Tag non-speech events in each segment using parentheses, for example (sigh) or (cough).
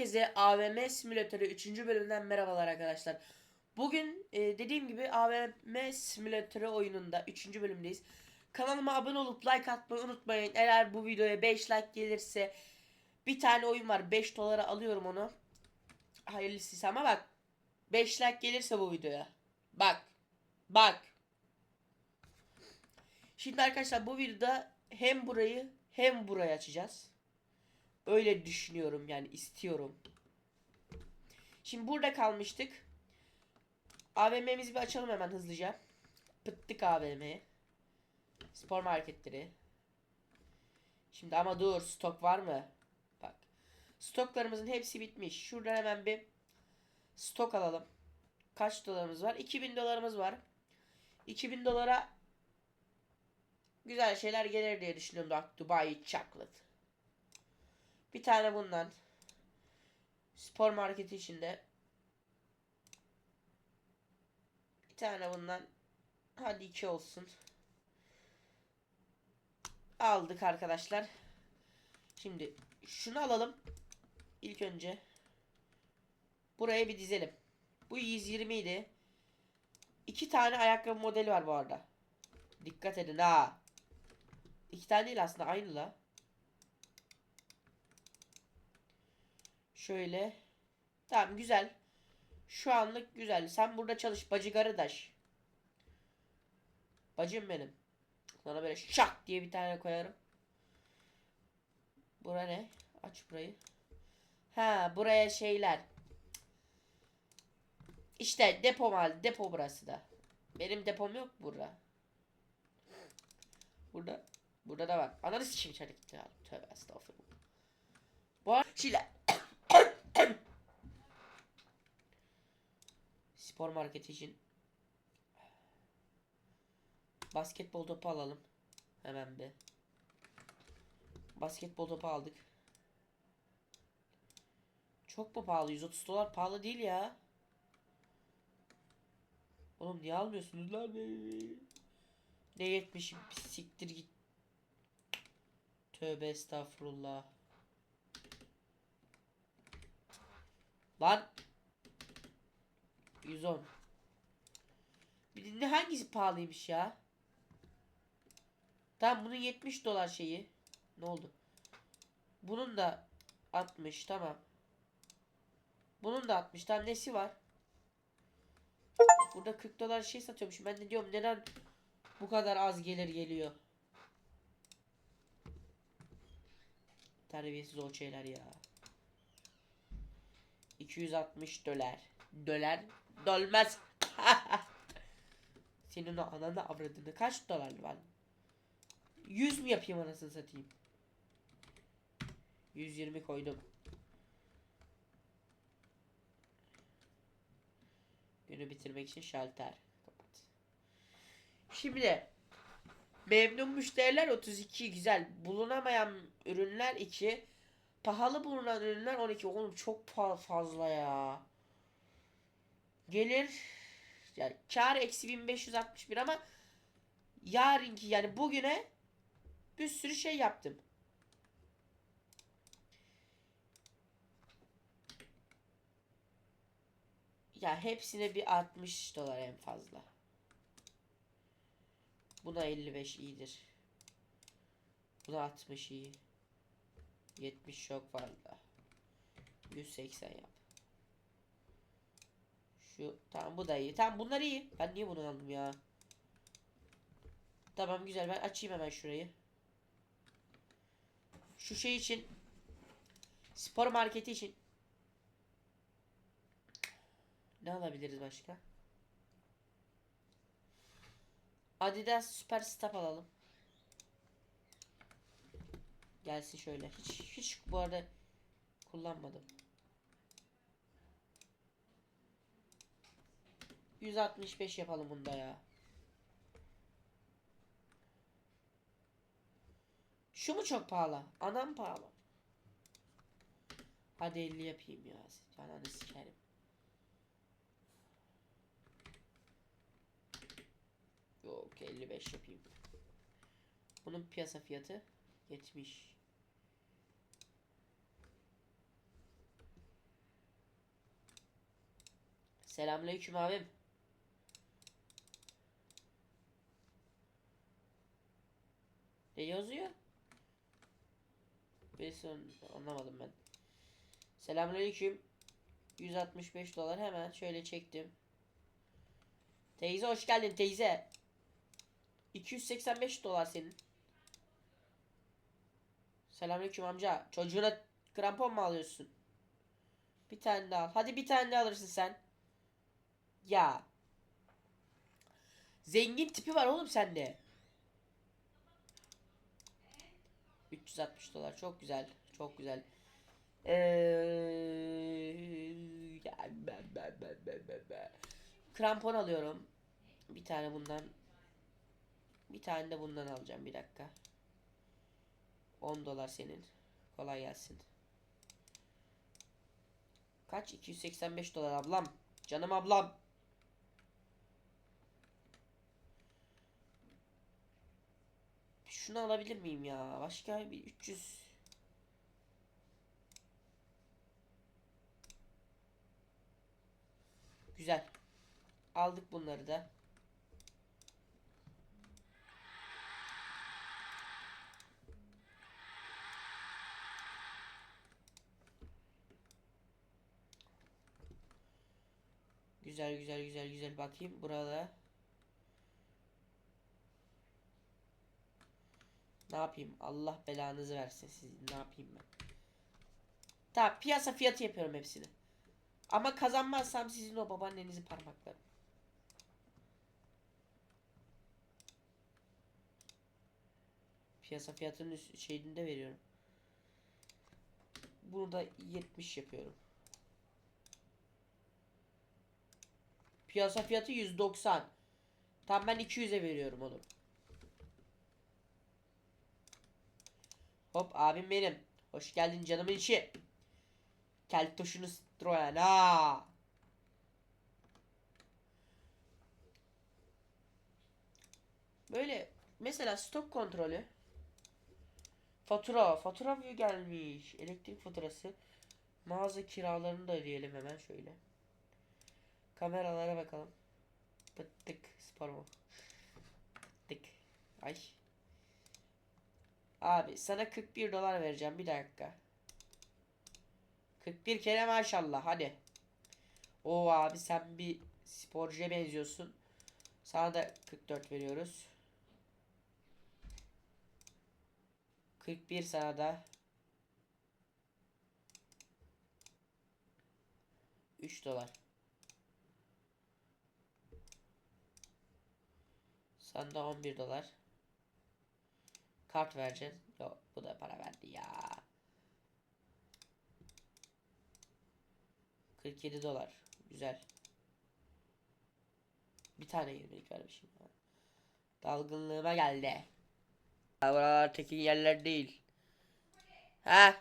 Herkese AVM Simülatörü 3. bölümden merhabalar arkadaşlar. Bugün e, dediğim gibi AVM Simülatörü oyununda 3. bölümdeyiz. Kanalıma abone olup like atmayı unutmayın. Eğer bu videoya 5 like gelirse bir tane oyun var 5 dolara alıyorum onu. Hayırlısı ama bak 5 like gelirse bu videoya. Bak. Bak. Şimdi arkadaşlar bu videoda hem burayı hem burayı açacağız. Öyle düşünüyorum yani istiyorum. Şimdi burada kalmıştık. AVM'mizi bir açalım hemen hızlıca. Pıttık AVM'ye. Spor marketleri. Şimdi ama dur stok var mı? Bak. Stoklarımızın hepsi bitmiş. Şuradan hemen bir stok alalım. Kaç dolarımız var? 2000 dolarımız var. 2000 dolara güzel şeyler gelir diye düşünüyorum. Dubai Chocolate. Bir tane bundan. Spor marketi içinde. Bir tane bundan. Hadi iki olsun. Aldık arkadaşlar. Şimdi şunu alalım. İlk önce. Buraya bir dizelim. Bu 120 idi. İki tane ayakkabı modeli var bu arada. Dikkat edin ha. İki tane değil aslında aynı la. Şöyle. Tamam güzel. Şu anlık güzel. Sen burada çalış bacı garıdaş. Bacım benim. Sana böyle şak diye bir tane koyarım. Bura ne? Aç burayı. Ha buraya şeyler. İşte depo mal depo burası da. Benim depom yok burada. Burada burada da var. Ananı sikeyim içeri gitti. Tövbe estağfurullah. Bu arada şeyler Spor marketi için basketbol topu alalım. Hemen bir. Basketbol topu aldık. Çok mu pahalı? 130 dolar pahalı değil ya. Oğlum niye almıyorsunuz lan? Ne yetmişim? Siktir git. Tövbe estağfurullah. Lan. 110. Bir de ne hangisi pahalıymış ya? Tamam bunun 70 dolar şeyi. Ne oldu? Bunun da 60 tamam. Bunun da 60 tamam nesi var? Burada 40 dolar şey satıyormuş. Ben de diyorum neden bu kadar az gelir geliyor. Terbiyesiz o şeyler ya. 260 dolar. Dolar dolmaz. Senin o ananı avradını kaç dolar var? 100 mü yapayım anasını satayım? 120 koydum. Günü bitirmek için şalter. Kapat. Şimdi memnun müşteriler 32 güzel. Bulunamayan ürünler 2. Pahalı bulunan ürünler 12. Oğlum çok fazla ya. Gelir yani kar eksi 1561 ama yarınki yani bugüne bir sürü şey yaptım. Ya hepsine bir 60 dolar en fazla. Buna 55 iyidir. Buna 60 iyi. 70 çok fazla. 180 yap. Şu tamam bu da iyi. Tamam bunlar iyi. Ben niye bunu aldım ya? Tamam güzel ben açayım hemen şurayı. Şu şey için spor marketi için ne alabiliriz başka? Adidas Super Stop alalım. Gelsin şöyle. Hiç hiç bu arada kullanmadım. 165 yapalım bunda ya. Şu mu çok pahalı? Anam pahalı. Hadi 50 yapayım ya. Ananı sikerim. Yok 55 yapayım. Bunun piyasa fiyatı 70. Selamünaleyküm abim. Ne yazıyor? Birisi an- anlamadım ben. Selamünaleyküm. 165 dolar hemen şöyle çektim. Teyze hoş geldin teyze. 285 dolar senin. Selamünaleyküm amca. Çocuğuna krampon mu alıyorsun? Bir tane daha al. Hadi bir tane daha alırsın sen. Ya. Zengin tipi var oğlum sende. 360 dolar çok güzel. Çok güzel. Ee. Krampon alıyorum. Bir tane bundan. Bir tane de bundan alacağım. Bir dakika. 10 dolar senin. Kolay gelsin. Kaç? 285 dolar ablam. Canım ablam. Şunu alabilir miyim ya? Başka bir 300 Güzel. Aldık bunları da. Güzel güzel güzel güzel bakayım burada. Ne yapayım? Allah belanızı versin sizin. Ne yapayım ben? Tamam piyasa fiyatı yapıyorum hepsini. Ama kazanmazsam sizin o babaannenizi parmaklarım. Piyasa fiyatının üst şeyinde veriyorum. Bunu da 70 yapıyorum. Piyasa fiyatı 190. Tam ben 200'e veriyorum onu. Hop abim benim. Hoş geldin canımın içi. Keltoşunu Citroen ha. Böyle mesela stok kontrolü. Fatura, fatura gelmiş. Elektrik faturası. Mağaza kiralarını da ödeyelim hemen şöyle. Kameralara bakalım. Pıttık spor mu? Tık. Ay. Abi sana 41 dolar vereceğim bir dakika. 41 kere maşallah hadi. O abi sen bir sporcuya benziyorsun. Sana da 44 veriyoruz. 41 sana da. 3 dolar. Sana da 11 dolar. Kart vereceksin. Yok bu da para verdi ya. 47 dolar. Güzel. Bir tane 20'lik vermişim. Dalgınlığıma geldi. Buralar tekin yerler değil. Ha?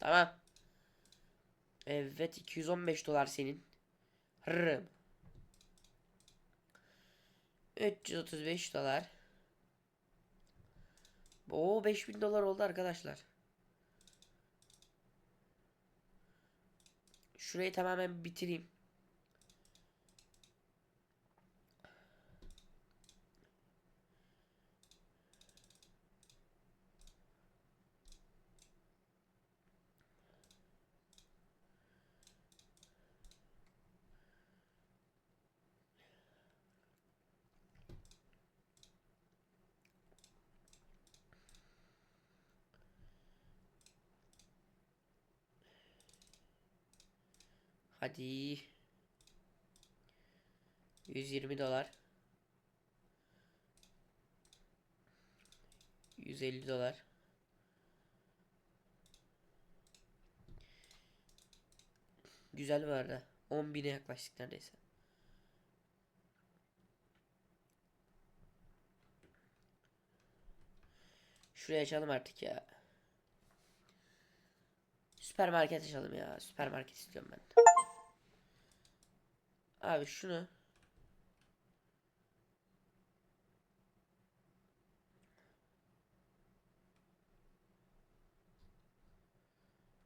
Tamam. Evet 215 dolar senin. Hırrım. 335 dolar. Oo 5000 dolar oldu arkadaşlar. Şurayı tamamen bitireyim. Hadi. 120 dolar. 150 dolar. Güzel var da. 10 bine yaklaştık neredeyse. Şuraya açalım artık ya. Süpermarket açalım ya. Süpermarket istiyorum ben. Abi şunu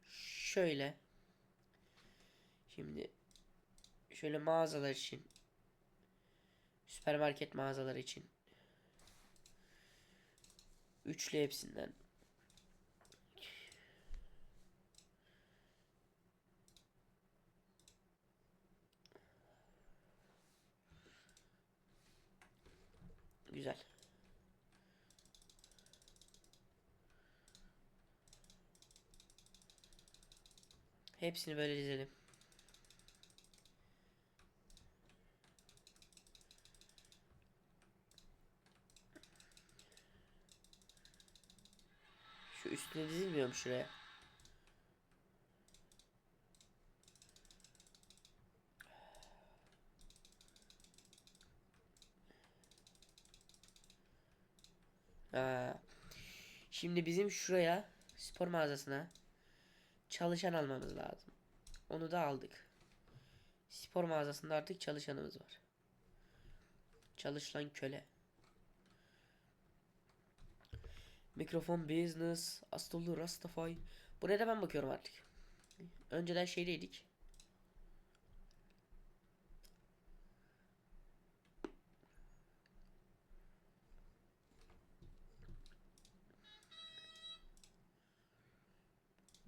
şöyle şimdi Şöyle mağazalar için. Süpermarket mağazaları için. Üçlü hepsinden. Güzel. Hepsini böyle dizelim. Şu üstüne dizilmiyor mu şuraya? Ha. Şimdi bizim şuraya spor mağazasına çalışan almamız lazım. Onu da aldık. Spor mağazasında artık çalışanımız var. Çalışılan köle. Mikrofon business, Astollu Rastafari. Buraya da ben bakıyorum artık. Önceden şeydeydik.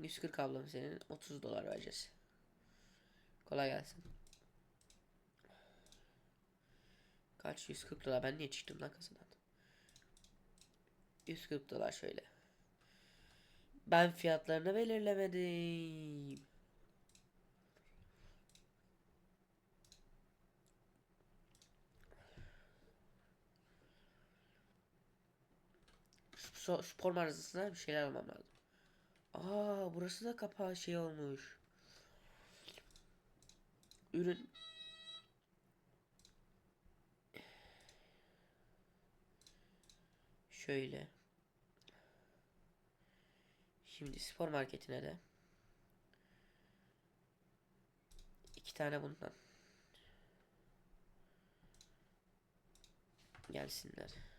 ...140 ablam senin 30 dolar vereceğiz. Kolay gelsin. Kaç 140 dolar ben niye çıktım lan kasadan? 140 dolar şöyle. Ben fiyatlarını belirlemedim. So- spor mağazasına bir şeyler almam lazım. Aa burası da kapağı şey olmuş. Ürün Şöyle. Şimdi spor marketine de iki tane bundan gelsinler.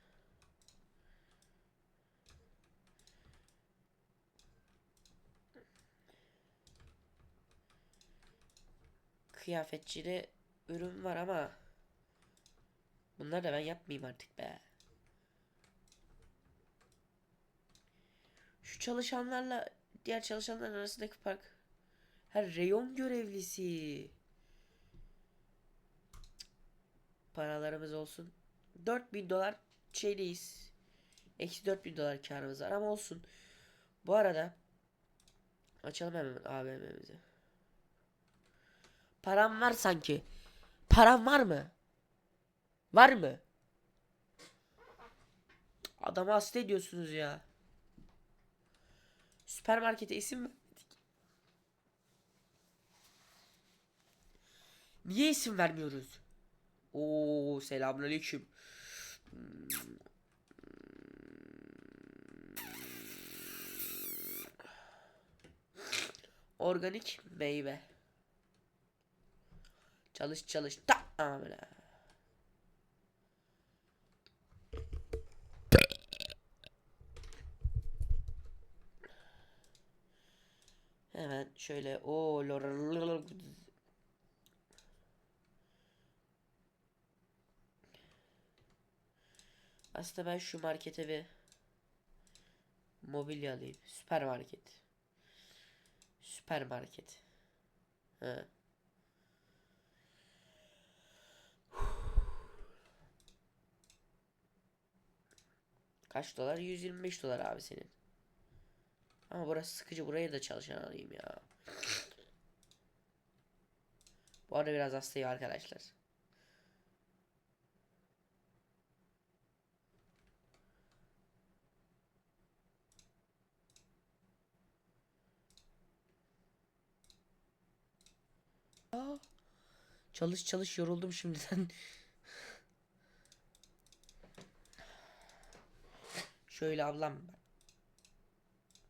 Kıyafetçide ürün var ama bunları da ben yapmayayım artık be. Şu çalışanlarla diğer çalışanların arasındaki fark. Her reyon görevlisi. Paralarımız olsun. 4000 dolar şeydeyiz. Eksi 4000 dolar karımız var ama olsun. Bu arada açalım hemen AVM'mizi. Param var sanki. Param var mı? Var mı? Adamı hasta ediyorsunuz ya. Süpermarkete isim vermedik. Niye isim vermiyoruz? Oo selamünaleyküm. Organik meyve. Çalış çalış. Tamam. Hemen şöyle o Aslında ben şu markete bir mobilya alayım. Süpermarket. Süpermarket. He. Kaç dolar? 125 dolar abi senin. Ama burası sıkıcı. Buraya da çalışan alayım ya. Bu arada biraz hastayım arkadaşlar. Aa, çalış çalış yoruldum şimdiden. (laughs) Şöyle ablam.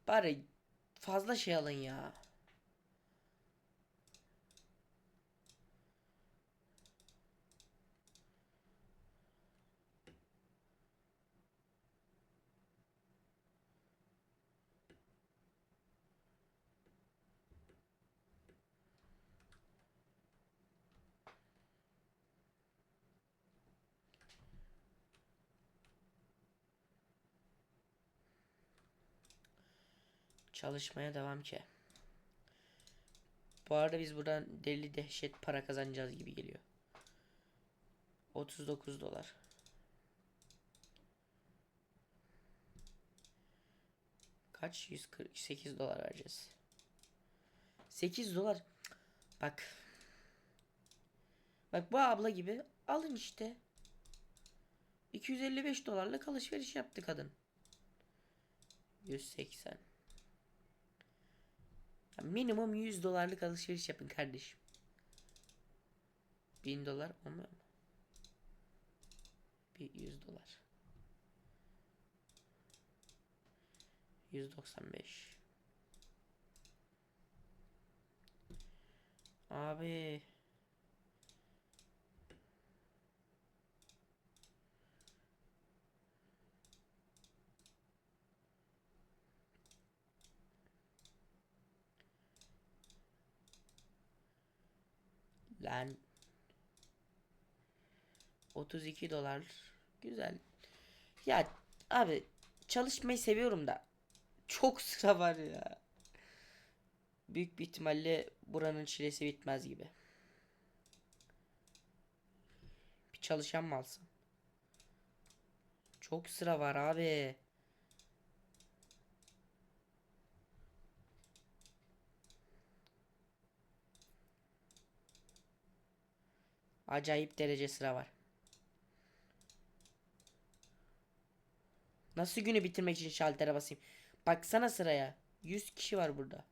Bari fazla şey alın ya. Çalışmaya devam ki. Bu arada biz buradan deli dehşet para kazanacağız gibi geliyor. 39 dolar. Kaç? 148 dolar vereceğiz. 8 dolar. Bak. Bak bu abla gibi alın işte. 255 dolarlık alışveriş yaptı kadın. 180. Minimum 100 dolarlık alışveriş yapın kardeşim. 1000 dolar olmuyor mu? Bir 100 dolar. 195. Abi. Lan 32 dolar güzel. Ya abi çalışmayı seviyorum da çok sıra var ya. Büyük bir ihtimalle buranın çilesi bitmez gibi. Bir çalışan mı alsam? Çok sıra var abi. Acayip derece sıra var. Nasıl günü bitirmek için şaltere basayım? Baksana sıraya. 100 kişi var burada.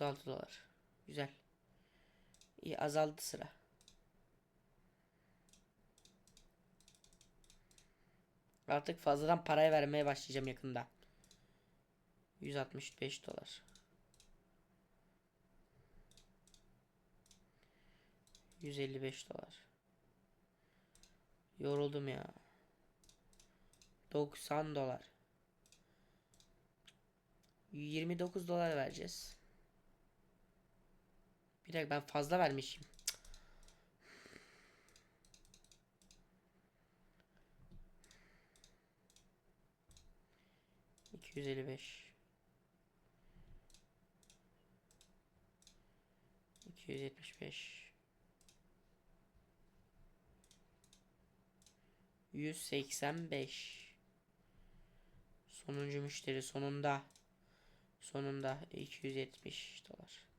Altı dolar. Güzel. İyi azaldı sıra. Artık fazladan paraya vermeye başlayacağım yakında. 165 dolar. 155 dolar. Yoruldum ya. 90 dolar. 29 dolar vereceğiz. Bir dakika ben fazla vermişim. İki yüz elli beş. İki yüz yetmiş beş. Yüz seksen beş. Sonuncu müşteri sonunda. Sonunda 270 dolar.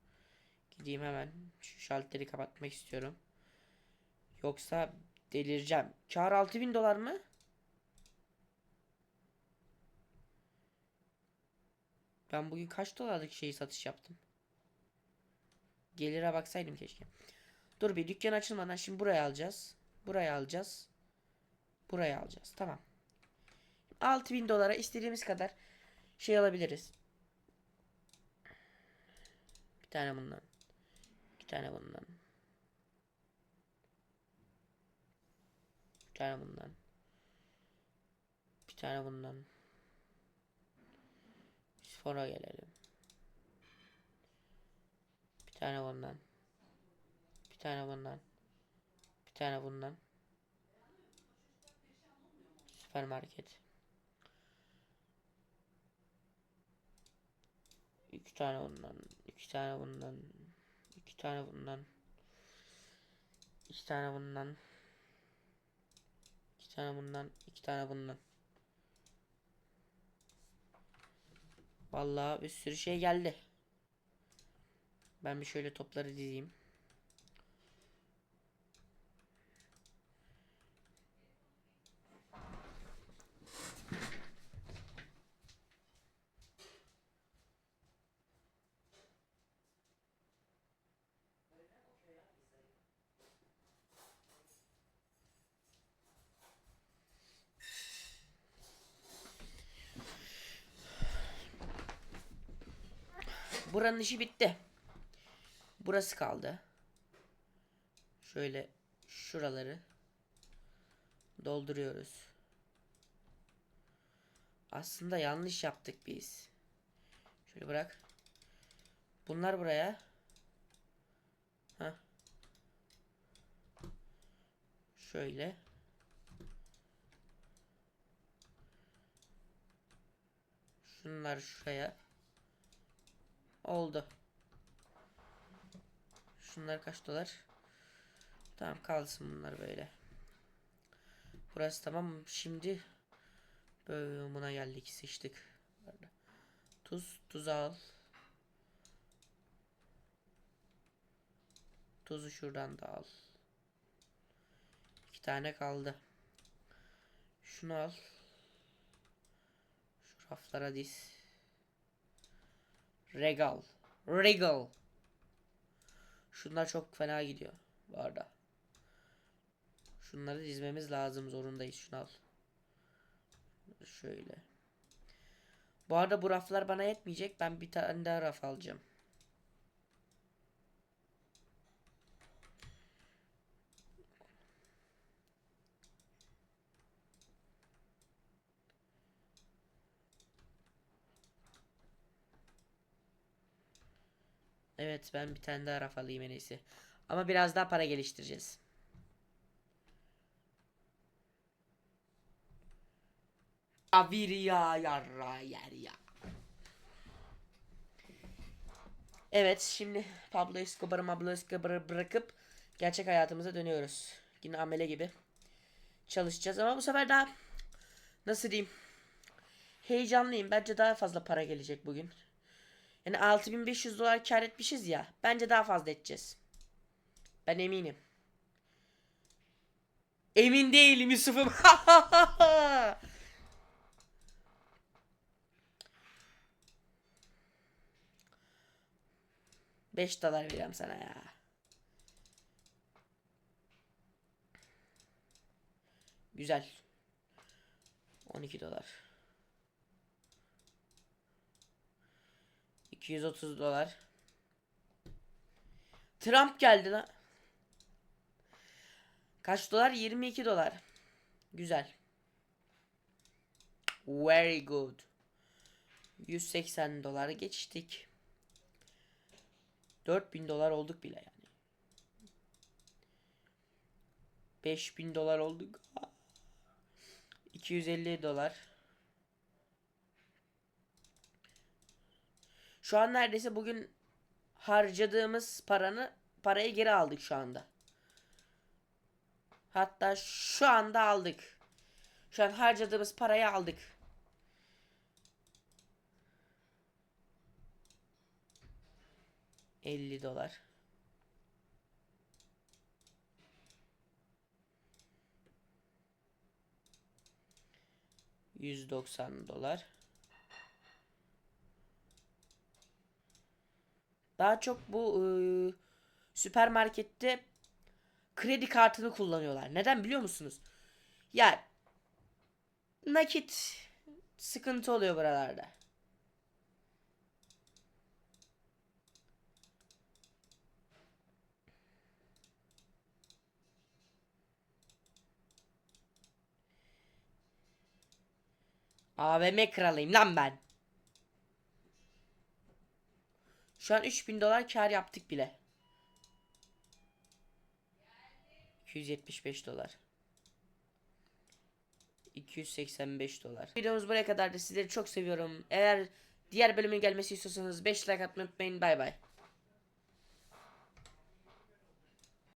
Gideyim hemen şu şalteri kapatmak istiyorum. Yoksa delireceğim. Kar 6000 dolar mı? Ben bugün kaç dolarlık şeyi satış yaptım? Gelire baksaydım keşke. Dur bir dükkan açılmadan şimdi buraya alacağız. Buraya alacağız. Buraya alacağız. Tamam. 6000 dolara istediğimiz kadar şey alabiliriz. Bir tane bundan. Tane bundan. Bir tane bundan. Bir tane bundan. Sonra gelelim. Bir tane bundan. Bir tane bundan. Bir tane bundan. Süpermarket. İki tane bundan. iki tane bundan. Tane bundan. iki tane bundan. iki tane bundan. iki tane bundan. Vallahi bir sürü şey geldi. Ben bir şöyle topları dizeyim. Buranın işi bitti. Burası kaldı. Şöyle şuraları dolduruyoruz. Aslında yanlış yaptık biz. Şöyle bırak. Bunlar buraya. Heh. Şöyle. Şunlar şuraya. Oldu. Şunlar kaç dolar? Tamam kalsın bunlar böyle. Burası tamam. Şimdi buna geldik sıçtık. Tuz, tuz al. Tuzu şuradan da al. İki tane kaldı. Şunu al. Şu raflara diz. Regal. Regal. Şunlar çok fena gidiyor bu arada. Şunları dizmemiz lazım zorundayız. Şunu al. Şöyle. Bu arada bu raflar bana yetmeyecek. Ben bir tane daha raf alacağım. Evet ben bir tane daha raf alayım en iyisi. Ama biraz daha para geliştireceğiz. Avir ya yarra yer ya. Evet şimdi Pablo Escobar'ı Pablo Escobar'ı bırakıp gerçek hayatımıza dönüyoruz. Yine amele gibi çalışacağız ama bu sefer daha nasıl diyeyim heyecanlıyım. Bence daha fazla para gelecek bugün. Yani 6500 dolar kar etmişiz ya. Bence daha fazla edeceğiz. Ben eminim. Emin değilim Yusuf'um. (laughs) 5 dolar veriyorum sana ya. Güzel. 12 dolar. 230 dolar. Trump geldi lan. Kaç dolar? 22 dolar. Güzel. Very good. 180 dolar geçtik. 4000 dolar olduk bile yani. 5000 dolar olduk. 250 dolar. Şu an neredeyse bugün harcadığımız paranı parayı geri aldık şu anda. Hatta şu anda aldık. Şu an harcadığımız parayı aldık. Elli dolar. Yüz doksan dolar. Daha çok bu ıı, süpermarkette kredi kartını kullanıyorlar. Neden biliyor musunuz? Ya nakit sıkıntı oluyor buralarda. AVM kralıyım lan ben. Şu an 3000 dolar kar yaptık bile. 275 dolar. 285 dolar. Videomuz buraya kadardı. Sizleri çok seviyorum. Eğer diğer bölümün gelmesi istiyorsanız 5 like atmayı unutmayın. Bay bay.